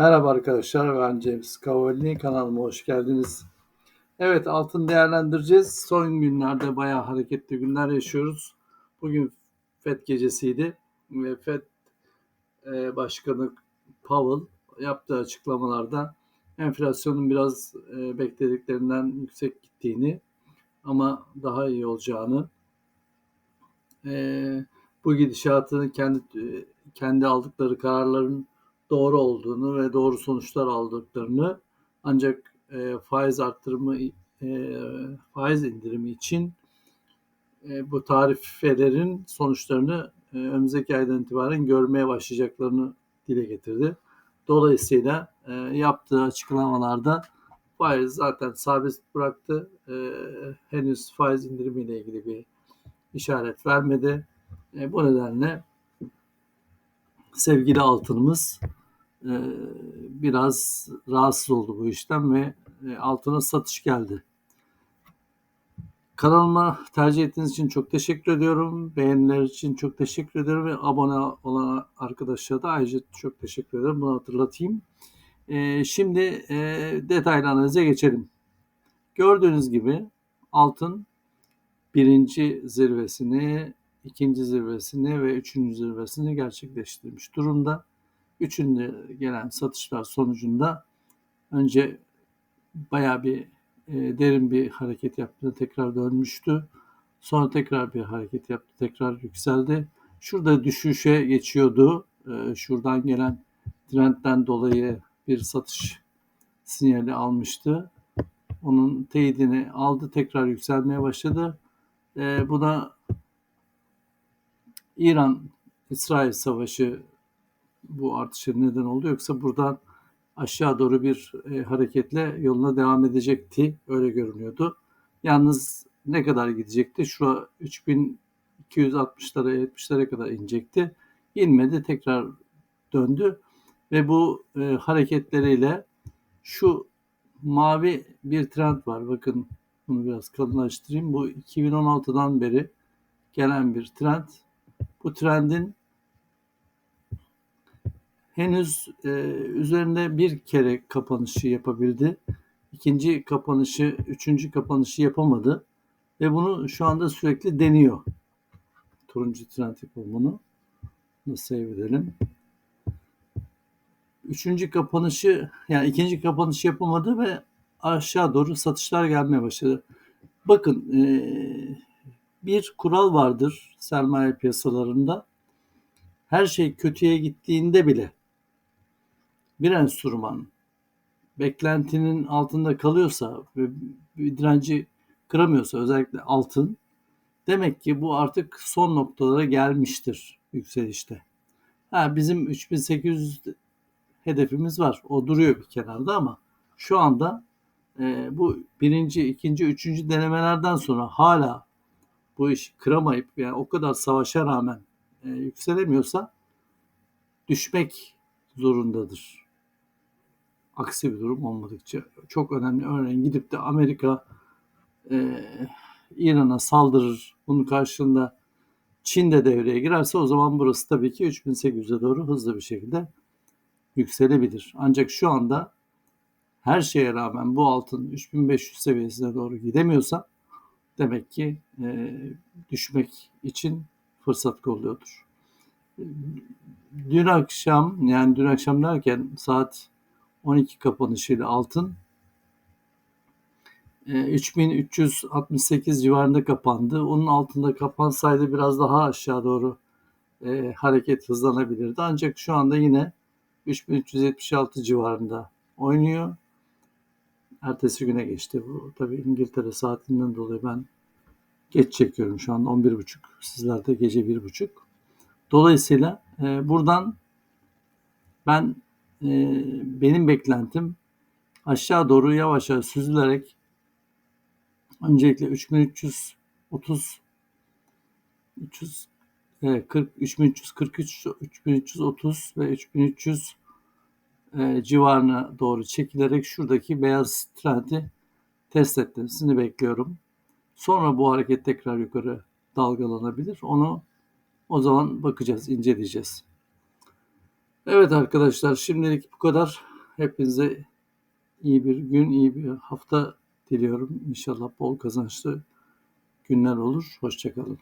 Merhaba arkadaşlar, ben James Cavalli. Kanalıma hoş geldiniz. Evet, altın değerlendireceğiz. Son günlerde bayağı hareketli günler yaşıyoruz. Bugün FED gecesiydi ve FED e, Başkanı Powell yaptığı açıklamalarda enflasyonun biraz e, beklediklerinden yüksek gittiğini ama daha iyi olacağını, e, bu gidişatını kendi kendi aldıkları kararların doğru olduğunu ve doğru sonuçlar aldıklarını ancak e, faiz arttırımı e, faiz indirimi için e, bu tarifelerin sonuçlarını e, önümüzdeki aydan itibaren görmeye başlayacaklarını dile getirdi. Dolayısıyla e, yaptığı açıklamalarda faiz zaten sabit bıraktı. E, henüz faiz indirimiyle ilgili bir işaret vermedi. E, bu nedenle sevgili altınımız biraz rahatsız oldu bu işten ve e, altına satış geldi. Kanalıma tercih ettiğiniz için çok teşekkür ediyorum. Beğeniler için çok teşekkür ederim ve abone olan arkadaşlara da ayrıca çok teşekkür ederim. Bunu hatırlatayım. E, şimdi e, detaylı analize geçelim. Gördüğünüz gibi altın birinci zirvesini, ikinci zirvesini ve üçüncü zirvesini gerçekleştirmiş durumda. Üçünde gelen satışlar sonucunda önce baya bir e, derin bir hareket yaptı, tekrar dönmüştü. Sonra tekrar bir hareket yaptı, tekrar yükseldi. Şurada düşüşe geçiyordu. E, şuradan gelen trendten dolayı bir satış sinyali almıştı. Onun teyidini aldı, tekrar yükselmeye başladı. E, buna İran-İsrail savaşı bu artışa neden oldu. Yoksa buradan aşağı doğru bir e, hareketle yoluna devam edecekti. Öyle görünüyordu. Yalnız ne kadar gidecekti? Şu 3260'lara 70'lere kadar inecekti. İnmedi tekrar döndü ve bu e, hareketleriyle şu mavi bir trend var. Bakın bunu biraz kalınlaştırayım. Bu 2016'dan beri gelen bir trend. Bu trendin henüz e, üzerinde bir kere kapanışı yapabildi. İkinci kapanışı, üçüncü kapanışı yapamadı. Ve bunu şu anda sürekli deniyor. Turuncu trend yapımını. Nasıl save. Üçüncü kapanışı, yani ikinci kapanışı yapamadı ve aşağı doğru satışlar gelmeye başladı. Bakın e, bir kural vardır sermaye piyasalarında. Her şey kötüye gittiğinde bile bir enstrüman beklentinin altında kalıyorsa ve bir direnci kıramıyorsa özellikle altın demek ki bu artık son noktalara gelmiştir yükselişte. Ha, bizim 3800 hedefimiz var. O duruyor bir kenarda ama şu anda e, bu birinci, ikinci, üçüncü denemelerden sonra hala bu işi kıramayıp yani o kadar savaşa rağmen e, yükselemiyorsa düşmek zorundadır aksi bir durum olmadıkça çok önemli. Örneğin gidip de Amerika e, İran'a saldırır. Bunun karşılığında Çin de devreye girerse o zaman burası tabii ki 3800'e doğru hızlı bir şekilde yükselebilir. Ancak şu anda her şeye rağmen bu altın 3500 seviyesine doğru gidemiyorsa demek ki e, düşmek için fırsat kolluyordur. Dün akşam yani dün akşam derken saat 12 kapanışıyla altın 3368 e, civarında kapandı. Onun altında kapansaydı biraz daha aşağı doğru e, hareket hızlanabilirdi. Ancak şu anda yine 3376 civarında oynuyor. Ertesi güne geçti bu. Tabii İngiltere saatinden dolayı ben geç çekiyorum şu an 11.30. Sizlerde gece 1.30. Dolayısıyla e, buradan ben benim beklentim aşağı doğru yavaş yavaş süzülerek öncelikle 3330 300 40 3343 3330 ve 3300 e, civarına doğru çekilerek şuradaki beyaz trendi test etmesini bekliyorum. Sonra bu hareket tekrar yukarı dalgalanabilir. Onu o zaman bakacağız, inceleyeceğiz. Evet arkadaşlar şimdilik bu kadar. Hepinize iyi bir gün, iyi bir hafta diliyorum. İnşallah bol kazançlı günler olur. Hoşçakalın.